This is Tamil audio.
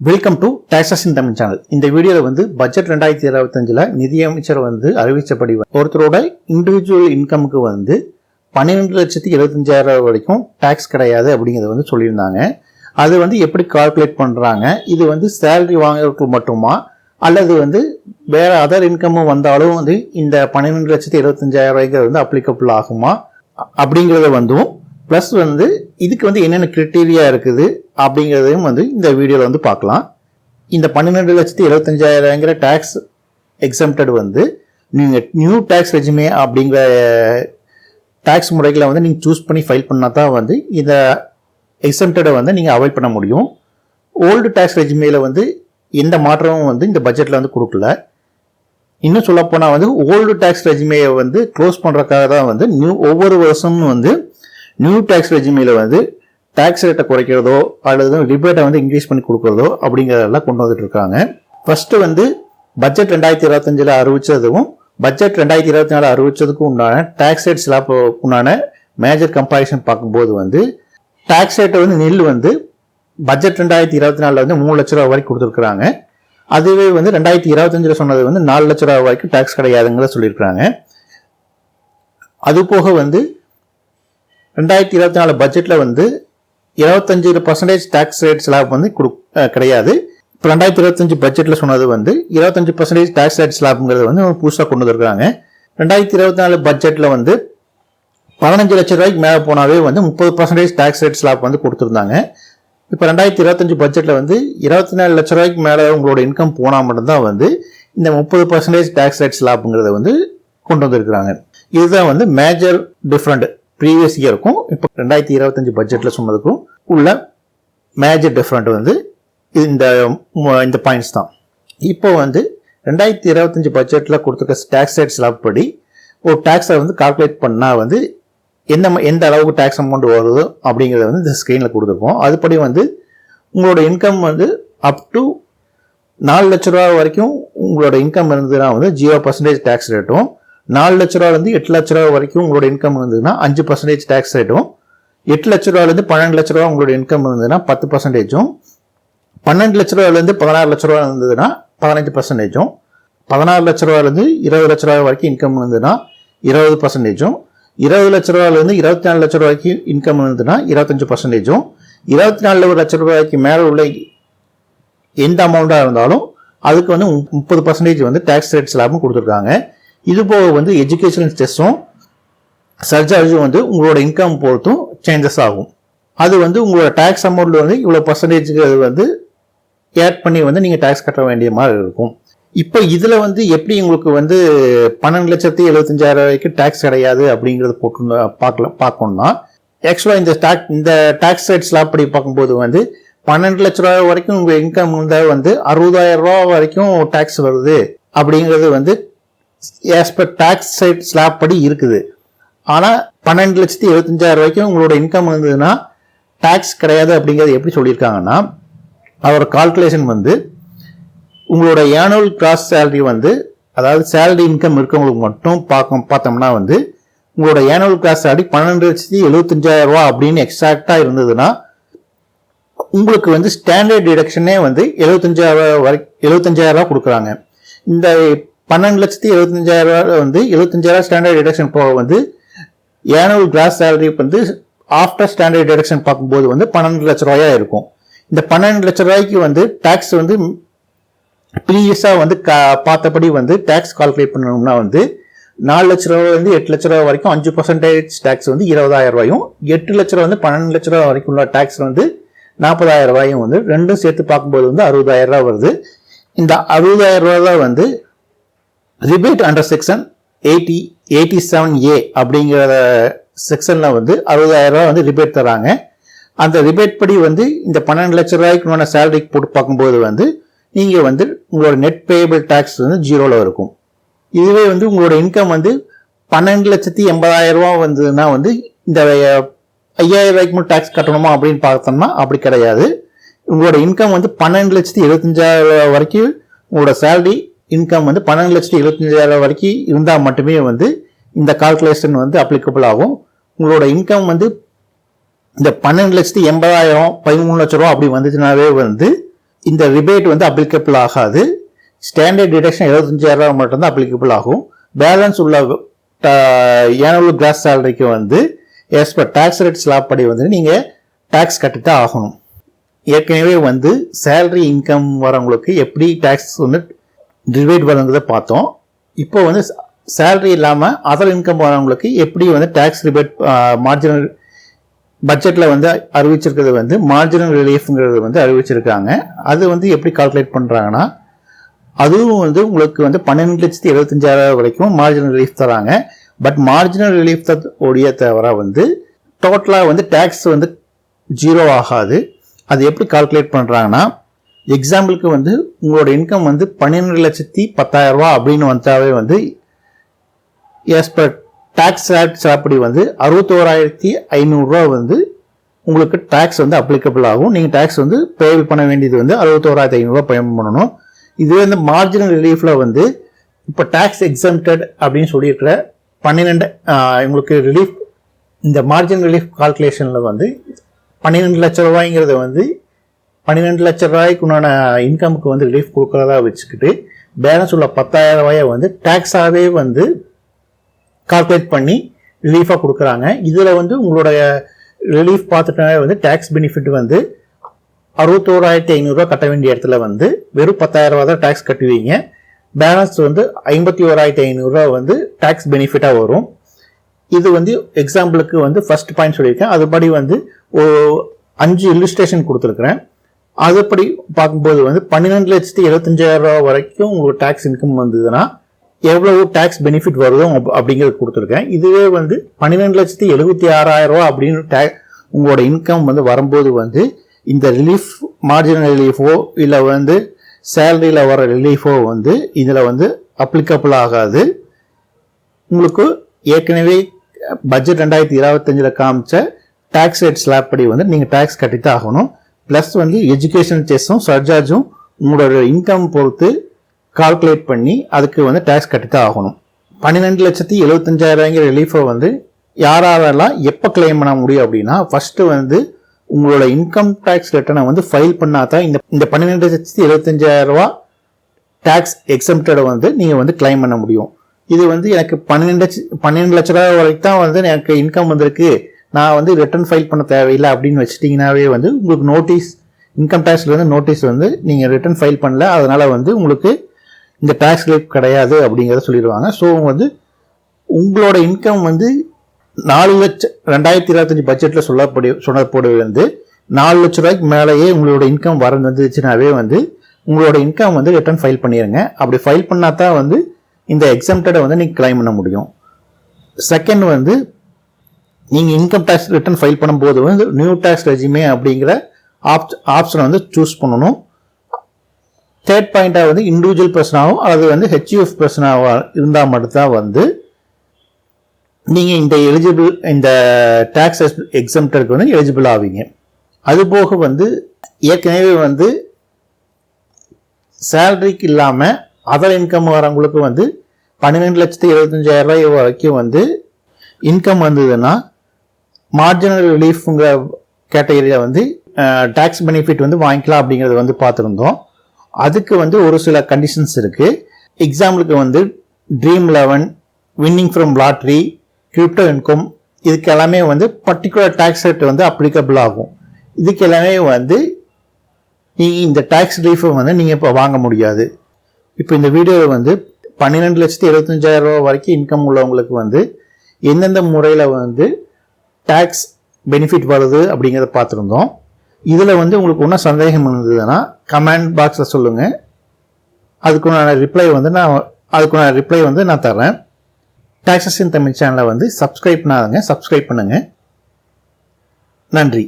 Welcome to taxes in Tamil channel இந்த வீடியோவில் வந்து பட்ஜெட் ரெண்டாயிரத்தி இருபத்தஞ்சில் நிதியமைச்சர் வந்து அறிவிச்சபடி ஒருத்தரோட இண்டிவிஜுவல் இன்கமுக்கு வந்து பன்னிரெண்டு லட்சத்தி எழுபத்தஞ்சாயிரம் வரைக்கும் டேக்ஸ் கிடையாது அப்படிங்கிறத வந்து சொல்லியிருந்தாங்க. அது வந்து எப்படி கால்குலேட் பண்ணுறாங்க இது வந்து சேலரி வாங்குறதுக்கு மட்டுமா? அல்லது வந்து வேற அதர் இன்கமும் வந்தாலும் வந்து இந்த பன்னிரெண்டு லட்சத்தி எழுபத்தஞ்சாயிரம் ரூபாய்க்கு வந்து அப்ளிகபிள் ஆகுமா? அப்படிங்கிறத வந்தும் ப்ளஸ் வந்து இதுக்கு வந்து என்னென்ன கிரிட்டீரியா இருக்குது அப்படிங்கிறதையும் வந்து இந்த வீடியோவில் வந்து பார்க்கலாம். இந்த பன்னிரெண்டு லட்சத்தி எழுபத்தஞ்சாயிரங்கிற டேக்ஸ் எக்ஸம்டட் வந்து நீங்கள் நியூ டேக்ஸ் ரெஜிமே அப்படிங்கிற டேக்ஸ் முறைகளை வந்து நீங்கள் சூஸ் பண்ணி ஃபைல் பண்ணால் தான் வந்து இந்த எக்ஸம்டடை வந்து நீங்கள் அவாய்ட் பண்ண முடியும். ஓல்டு டேக்ஸ் ரெஜிமேல வந்து எந்த மாற்றமும் வந்து இந்த பட்ஜெட்டில் வந்து கொடுக்கல. இன்னும் சொல்லப்போனால் வந்து ஓல்டு டேக்ஸ் ரெஜிமையை வந்து க்ளோஸ் பண்ணுறதுக்காக தான் வந்து நியூ ஒவ்வொரு வருஷமும் வந்து நியூ டேக்ஸ் ரெஜிமையில் வந்து டேக்ஸ் ரேட்டை குறைக்கிறதோ அல்லது ரிபேட்டை வந்து இன்க்ரீஸ் பண்ணி கொடுக்குறதோ அப்படிங்கிறதெல்லாம் கொண்டு வந்துட்டு இருக்காங்க. ஃபர்ஸ்ட்டு வந்து பட்ஜெட் ரெண்டாயிரத்தி இருபத்தஞ்சில் அறிவிச்சதும் பட்ஜெட் ரெண்டாயிரத்தி இருபத்தி நாலு அறிவிச்சதுக்கும் உண்டான டேக்ஸ் ரேட் ஸ்லாப் உண்டான மேஜர் கம்பாரிசன் பார்க்கும்போது வந்து டேக்ஸ் ரேட்டை வந்து நெல் வந்து பட்ஜெட் ரெண்டாயிரத்தி இருபத்தி நாலில் வந்து மூணு லட்ச ரூபா வரைக்கும் கொடுத்துருக்குறாங்க. அதுவே வந்து ரெண்டாயிரத்தி இருபத்தஞ்சில் சொன்னது வந்து நாலு லட்ச ரூபா வரைக்கும் டேக்ஸ் கிடையாதுங்கிற சொல்லியிருக்காங்க அது போக வந்து ரெண்டாயிரத்தி இருபத்தி நாலு பட்ஜெட்டில் வந்து இருபத்தஞ்சு பர்சன்டேஜ் டேக்ஸ் ரேட் ஸ்லாப் வந்து கொடு கிடையாது. இப்போ ரெண்டாயிரத்தி இருபத்தஞ்சு பட்ஜெட்டில் சொன்னது வந்து இருபத்தஞ்சு பர்சன்டேஜ் டேக்ஸ் ரேட் ஸ்லாப்ங்கிறது வந்து புதுசாக கொண்டு வந்திருக்காங்க. ரெண்டாயிரத்தி இருபத்தி நாலு பட்ஜெட்டில் வந்து பதினஞ்சு லட்ச ரூபாய்க்கு மேலே போனாவே வந்து முப்பது பர்சன்டேஜ் டேக்ஸ் ரேட் ஸ்லாப் வந்து கொடுத்துருந்தாங்க. இப்போ ரெண்டாயிரத்தி இருபத்தஞ்சு பட்ஜெட்டில் வந்து இருபத்தி நாலு லட்ச ரூபாய்க்கு மேலே உங்களோட இன்கம் போனால் மட்டும்தான் வந்து இந்த முப்பது பர்சன்டேஜ் டேக்ஸ் ரேட் ஸ்லாப்ங்கிறத வந்து கொண்டு வந்திருக்கிறாங்க. இதுதான் வந்து மேஜர் டிஃப்ரெண்ட் ப்ரீவியஸ் இயருக்கும் இப்போ ரெண்டாயிரத்தி இருபத்தஞ்சு பட்ஜெட்டில் சொன்னதுக்கும் உள்ள மேஜர் டிஃப்ரெண்ட் வந்து இந்த இந்த பாயிண்ட்ஸ் தான். இப்போ வந்து ரெண்டாயிரத்தி இருபத்தஞ்சு பட்ஜெட்டில் கொடுத்துருக்க டேக்ஸ் ரேட் ஸ்லாப் படி ஒரு டேக்ஸை வந்து கால்குலேட் பண்ணால் வந்து எந்த எந்த அளவுக்கு டேக்ஸ் அமௌண்ட் வருதோ அப்படிங்கிறத வந்து இந்த ஸ்க்ரீனில் கொடுத்துருக்கோம். அதுபடி வந்து உங்களோட இன்கம் வந்து அப் டு நாலு லட்ச ரூபா வரைக்கும் உங்களோட இன்கம் இருந்ததுன்னா வந்து ஜீரோ பர்சன்டேஜ் டேக்ஸ் ரேட்டும் நாலு லட்ச ரூபாலேருந்து எட்டு லட்ச ரூபா வரைக்கும் உங்களோட இன்கம் இருந்ததுன்னா அஞ்சு பர்சன்டேஜ் டேக்ஸ் ரேட்டும் எட்டு லட்ச ரூபாலேருந்து பன்னெண்டு லட்ச ரூபா உங்களோட இன்கம் இருந்ததுன்னா பத்து பர்சன்டேஜும் பன்னெண்டு லட்ச ரூபாலேருந்து பதினாறு லட்ச ரூபா இருந்ததுன்னா பதினஞ்சு பர்சன்டேஜும் பதினாறு லட்ச ரூபாலேருந்து இருபது லட்ச ரூபா வரைக்கும் இன்கம் இருந்ததுன்னா இருபது பர்சன்டேஜும் இருபது லட்ச ரூபாலேருந்து இருபத்தி நாலு லட்ச ரூபாய்க்கு இன்கம் இருந்ததுன்னா இருபத்தஞ்சு பர்சன்டேஜும் இருபத்தி நாலு லட்ச ரூபாய்க்கு மேலே உள்ள எந்த அமௌண்ட்டாக இருந்தாலும் அதுக்கு வந்து முப்பது பர்சன்டேஜ் வந்து டேக்ஸ் ரேட்ஸ் லாபம் கொடுத்துருக்காங்க. இது போக வந்து எஜுகேஷனல் ஸ்ட்ரெஸ்ஸும் சர்ஜார்ஜும் வந்து உங்களோட இன்கம் பொறுத்தும் சேஞ்சஸ் ஆகும். அது வந்து உங்களோட டேக்ஸ் அமௌண்ட்டில் வந்து இவ்வளோ பர்சன்டேஜுக்கு அது வந்து ஆட் பண்ணி வந்து நீங்கள் டேக்ஸ் கட்ட வேண்டிய மாதிரி இருக்கும். இப்போ இதில் வந்து எப்படி உங்களுக்கு வந்து பன்னெண்டு லட்சத்தி எழுபத்தஞ்சாயிரம் வரைக்கும் டேக்ஸ் கிடையாது அப்படிங்கிறது போட்டு பார்க்கல பார்க்கணும்னா ஆக்சுவலாக இந்த டேக் இந்த டேக்ஸ் ரேட் ஸ்லாப் படி பார்க்கும்போது வந்து பன்னெண்டு லட்ச ரூபா வரைக்கும் உங்கள் இன்கம் இருந்தால் வந்து அறுபதாயிரம் ரூபா வரைக்கும் டேக்ஸ் வருது அப்படிங்கிறது வந்து as per tax side slab படி இருக்குது. ஆனால் பன்னெண்டு லட்சத்தி எழுபத்தஞ்சாயிரம் ரூபாய்க்கும் உங்களோட இன்கம் இருந்ததுன்னா டேக்ஸ் கிடையாது அப்படிங்கிறது எப்படி சொல்லியிருக்காங்கன்னா அதோட கால்குலேஷன் வந்து உங்களோட ஏனுவல் கிராஸ் சேலரி வந்து அதாவது சேலரி இன்கம் இருக்கவங்களுக்கு மட்டும் பார்க்க பார்த்தோம்னா வந்து உங்களோட ஏனுவல் கிராஸ் சேலரி பன்னெண்டு லட்சத்தி எழுபத்தஞ்சாயிரம் ரூபா அப்படின்னு எக்ஸாக்டாக இருந்ததுன்னா உங்களுக்கு வந்து ஸ்டாண்டர்ட் டிடக்ஷனே வந்து எழுபத்தஞ்சாயிரம் ரூபா வரை எழுபத்தஞ்சாயிரம் ரூபா கொடுக்குறாங்க. இந்த பன்னெண்டு லட்சத்தி எழுபத்தஞ்சாயிரம் ரூபாய் வந்து எழுபத்தஞ்சாயிரம் ஸ்டாண்டர்ட் டிடக்ஷன் போக வந்து ஏனுவல் கிராஸ் சேலரி வந்து ஆஃப்டர் ஸ்டாண்டர்ட் டிடக்ஷன் பார்க்கும்போது வந்து பன்னெண்டு லட்ச ரூபாயா இருக்கும். இந்த பன்னெண்டு லட்ச ரூபாய்க்கு வந்து டேக்ஸ் வந்து ப்ரீவியஸாக வந்து கா பார்த்தபடி வந்து டேக்ஸ் கால்குலேட் பண்ணணும்னா வந்து நாலு லட்ச ரூபாயிலேருந்து எட்டு லட்ச ரூபா வரைக்கும் அஞ்சு பர்சன்டேஜ் டேக்ஸ் வந்து இருபதாயிரம் ரூபாயும் எட்டு லட்ச ரூபா வந்து பன்னெண்டு லட்ச ரூபா வரைக்கும் உள்ள டேக்ஸ் வந்து நாற்பதாயிரம் ரூபாயும் வந்து ரெண்டும் சேர்த்து பார்க்கும்போது வந்து அறுபதாயிரம் ரூபா வருது. இந்த அறுபதாயிரம் ரூபா தான் வந்து rebate under section eighty eighty seven A அப்படிங்கிற செக்ஷனில் வந்து அறுபதாயிரம் ரூபா வந்து ரிபேட் தராங்க. அந்த ரிபேட் படி வந்து இந்த பன்னெண்டு லட்ச ரூபாய்க்கு சேலரிக்கு போட்டு பார்க்கும்போது வந்து நீங்கள் வந்து உங்களோட நெட் பேயபிள் டேக்ஸ் வந்து ஜீரோவில் இருக்கும். இதுவே வந்து உங்களோட இன்கம் வந்து பன்னெண்டு லட்சத்தி எண்பதாயிரம் ரூபா வந்ததுன்னா வந்து இந்த ஐயாயிரம் ரூபாய்க்கு மட்டும் டேக்ஸ் கட்டணுமா அப்படின்னு பார்த்தோம்னா அப்படி கிடையாது. உங்களோட இன்கம் வந்து பன்னெண்டு லட்சத்தி எழுபத்தஞ்சாயிரம் ரூபா வரைக்கும் உங்களோட சேலரி இன்கம் வந்து பன்னெண்டு லட்சத்தி எழுபத்தஞ்சாயிரம் வரைக்கும் இருந்தால் மட்டுமே வந்து இந்த கால்குலேஷன் வந்து அப்ளிகபிள் ஆகும். உங்களோட இன்கம் வந்து இந்த பன்னெண்டு லட்சத்தி எண்பதாயிரம் பதிமூணு லட்ச ரூபா அப்படி வந்துச்சுனாவே வந்து இந்த ரிபேட் வந்து அப்ளிகபிள் ஆகாது. ஸ்டாண்டர்ட் டிடக்ஷன் எழுபத்தஞ்சாயிரம் ரூபாய் மட்டும்தான் அப்ளிகபிள் ஆகும். பேலன்ஸ் உள்ள ஏனுவல் கிராஸ் சேலரிக்கு வந்து as per tax rate slab படி வந்து நீங்கள் டேக்ஸ் கட்டி தான் ஆகணும். ஏற்கனவே வந்து சேலரி இன்கம் வரவங்களுக்கு எப்படி டேக்ஸ் வந்து டிவைட் வருங்கிறத பார்த்தோம். இப்போ வந்து சேலரி இல்லாமல் அதர் இன்கம் வரவங்களுக்கு எப்படி வந்து டேக்ஸ் ரிபேட் மார்ஜினல் பட்ஜெட்டில் வந்து அறிவிச்சிருக்கிறது வந்து மார்ஜினல் ரிலீஃப்ங்கிறது வந்து அறிவிச்சிருக்காங்க. அது வந்து எப்படி கால்குலேட் பண்ணுறாங்கன்னா அதுவும் வந்து உங்களுக்கு வந்து பன்னெண்டு லட்சத்தி எழுபத்தஞ்சாயிரம் வரைக்கும் மார்ஜினல் ரிலீஃப் தராங்க. பட் மார்ஜினல் ரிலீஃப் உடைய தவிர வந்து டோட்டலாக வந்து டேக்ஸ் வந்து ஜீரோ ஆகாது. அது எப்படி கால்குலேட் பண்ணுறாங்கன்னா எக்ஸாம்பிளுக்கு வந்து உங்களோட இன்கம் வந்து பன்னிரெண்டு லட்சத்தி பத்தாயிரம் ரூபா அப்படின்னு வந்தாவே வந்து எஸ் பர் டேக்ஸ் ஆக்ட் அப்படி வந்து அறுபத்தோராயிரத்தி ஐநூறுரூவா வந்து உங்களுக்கு டேக்ஸ் வந்து அப்ளிகபிள் ஆகும். நீங்கள் டேக்ஸ் வந்து பே பண்ண வேண்டியது வந்து அறுபத்தோராயிரத்தி ஐநூறுரூவா பேமெண்ட் பண்ணணும். இதுவே வந்து மார்ஜினல் ரிலீஃபில் வந்து இப்போ டேக்ஸ் எக்ஸம்டட் அப்படின்னு சொல்லியிருக்கிற பன்னிரெண்டு உங்களுக்கு ரிலீஃப் இந்த மார்ஜின் ரிலீஃப் கால்குலேஷனில் வந்து பன்னிரெண்டு லட்ச ரூபாய்ங்கிறத வந்து பன்னிரெண்டு லட்ச ரூபாய்க்கு உண்டான இன்கமுக்கு வந்து ரிலீஃப் கொடுக்குறதா வச்சுக்கிட்டு பேலன்ஸ் உள்ள பத்தாயிரம் ரூபாயை வந்து டேக்ஸாகவே வந்து கால்குலேட் பண்ணி ரிலீஃபாக கொடுக்குறாங்க. இதில் வந்து உங்களுடைய ரிலீஃப் பார்த்துட்டாவே வந்து டேக்ஸ் பெனிஃபிட் வந்து அறுபத்தோராயிரத்தி ஐநூறுரூவா கட்ட வேண்டிய இடத்துல வந்து வெறும் பத்தாயிரம் ரூபா தான் டேக்ஸ் கட்டுவீங்க. பேலன்ஸ் வந்து ஐம்பத்தி ஓராயிரத்தி ஐநூறுரூவா வந்து டேக்ஸ் பெனிஃபிட்டாக வரும். இது வந்து எக்ஸாம்பிளுக்கு வந்து ஃபர்ஸ்ட் பாயிண்ட் சொல்லியிருக்கேன். அதுபடி வந்து ஒரு அஞ்சு இல்லுஸ்ட்ரேஷன் கொடுத்துருக்குறேன். அதுபடி பார்க்கும்போது வந்து பன்னிரெண்டு லட்சத்தி எழுபத்தஞ்சாயிரம் ரூபா வரைக்கும் உங்களுக்கு டேக்ஸ் இன்கம் வந்ததுன்னா எவ்வளவு டேக்ஸ் பெனிஃபிட் வருதோ அப்படிங்கிறது கொடுத்துருக்கேன். இதுவே வந்து பன்னிரெண்டு லட்சத்தி எழுபத்தி ஆறாயிரம் ரூபா அப்படின்னு டே உங்களோட இன்கம் வந்து வரும்போது வந்து இந்த ரிலீஃப் மார்ஜினல் ரிலீஃபோ இல்லை வந்து சேலரியில் வர ரிலீஃபோ வந்து இதில் வந்து அப்ளிகபிள் ஆகாது. உங்களுக்கு ஏற்கனவே பட்ஜெட் ரெண்டாயிரத்தி இருபத்தஞ்சில் காமிச்ச டேக்ஸ் ரேட் ஸ்லாப் படி வந்து நீங்கள் டேக்ஸ் கட்டித்தான் ஆகணும். ப்ளஸ் வந்து எஜுகேஷன் செஸ்ஸும் சர்ஜார்ஜும் உங்களோட இன்கம் பொறுத்து கால்குலேட் பண்ணி அதுக்கு வந்து டேக்ஸ் கட்டித்தான் ஆகணும். பன்னிரெண்டு லட்சத்தி எழுபத்தஞ்சாயிரங்கிற ரிலீஃபை வந்து யாராலெல்லாம் எப்போ கிளைம் பண்ண முடியும் அப்படின்னா ஃபஸ்ட்டு வந்து உங்களோட இன்கம் டேக்ஸ் ரிட்டர்னை வந்து ஃபைல் பண்ணாதான் இந்த இந்த பன்னிரெண்டு லட்சத்தி எழுபத்தஞ்சாயிரம் ரூபா டேக்ஸ் எக்ஸம்டடை வந்து நீங்கள் வந்து கிளைம் பண்ண முடியும். இது வந்து எனக்கு பன்னெண்டு லட்ச பன்னெண்டு லட்ச ரூபா வரைக்கும் தான் வந்து எனக்கு இன்கம் வந்திருக்கு. நான் வந்து ரிட்டர்ன் ஃபைல் பண்ண தேவையில்லை அப்படின்னு வச்சுட்டிங்கனாவே வந்து உங்களுக்கு நோட்டீஸ் இன்கம் டேக்ஸ்லேருந்து நோட்டீஸ் வந்து நீங்கள் ரிட்டர்ன் ஃபைல் பண்ணல. அதனால் வந்து உங்களுக்கு இந்த டேக்ஸ் ரிலீஃப் கிடையாது அப்படிங்கிறத சொல்லிடுவாங்க. ஸோ வந்து உங்களோட இன்கம் வந்து நாலு லட்சம் ரெண்டாயிரத்தி இருபத்தஞ்சி பட்ஜெட்டில் சொல்லப்படி சொல்லப்படுவது வந்து நாலு லட்ச ரூபாய்க்கு மேலேயே உங்களோட இன்கம் வர வந்துச்சுனாவே வந்து உங்களோட இன்கம் வந்து ரிட்டர்ன் ஃபைல் பண்ணிடுங்க அப்படி ஃபைல் பண்ணால் தான் வந்து இந்த எக்ஸம்டடை வந்து நீங்கள் கிளைம் பண்ண முடியும். செகண்ட் வந்து நீங்கள் இன்கம் டேக்ஸ் ரிட்டர்ன் ஃபைல் பண்ணும்போது வந்து நியூ டேக்ஸ் ரெஜிமே அப்படிங்கிற ஆப் ஆப்ஷனை வந்து சூஸ் பண்ணணும். தேர்ட் பாயிண்டாக வந்து இண்டிவிஜுவல் பர்சனாகவும் அல்லது வந்து ஹெச்யூஎஃப் பர்சனாக இருந்தால் மட்டும்தான் வந்து நீங்கள் இந்த எலிஜிபிள் இந்த டேக்ஸ் எக்ஸம்டருக்கு வந்து எலிஜிபிள் ஆவீங்க. அதுபோக வந்து ஏற்கனவே வந்து சேலரிக்கு இல்லாமல் அதர் இன்கம் வரவங்களுக்கு வந்து பன்னிரெண்டு லட்சத்து எழுபத்தஞ்சாயிரம் ரூபாய் வரைக்கும் வந்து இன்கம் வந்ததுன்னா மார்ஜினல் ரிலீஃப்ங்கிற கேட்டகரியில் வந்து டேக்ஸ் பெனிஃபிட் வந்து வாங்கிக்கலாம் அப்படிங்கிறத வந்து பார்த்துருந்தோம். அதுக்கு வந்து ஒரு சில கண்டிஷன்ஸ் இருக்குது எக்ஸாம்பிளுக்கு வந்து Dream Eleven winning from lottery crypto income இதுக்கு எல்லாமே வந்து பர்டிகுலர் டேக்ஸ் ரேட் வந்து அப்ளிகபிள் ஆகும். இதுக்கு எல்லாமே வந்து நீங்கள் இந்த டேக்ஸ் ரிலீஃபை வந்து நீங்கள் இப்போ வாங்க முடியாது. இப்போ இந்த வீடியோவில் வந்து பன்னிரெண்டு லட்சத்தி எழுபத்தஞ்சாயிரம் ரூபா வரைக்கும் இன்கம் உள்ளவங்களுக்கு வந்து எந்தெந்த முறையில் வந்து டேக்ஸ் பெனிஃபிட் வருது அப்படிங்கிறத பார்த்துருந்தோம். இதில் வந்து உங்களுக்கு ஒன்றும் சந்தேகம் இருந்ததுன்னா கமெண்ட் பாக்ஸில் சொல்லுங்கள் அதுக்குண்டான ரிப்ளை வந்து நான் அதுக்குண்டான ரிப்ளை வந்து நான் தரேன் டாக்ஸஸ் இன் தமிழ் சேனலை வந்து சப்ஸ்கிரைப் பண்ணாதங்க சப்ஸ்கிரைப் பண்ணுங்கள் நன்றி.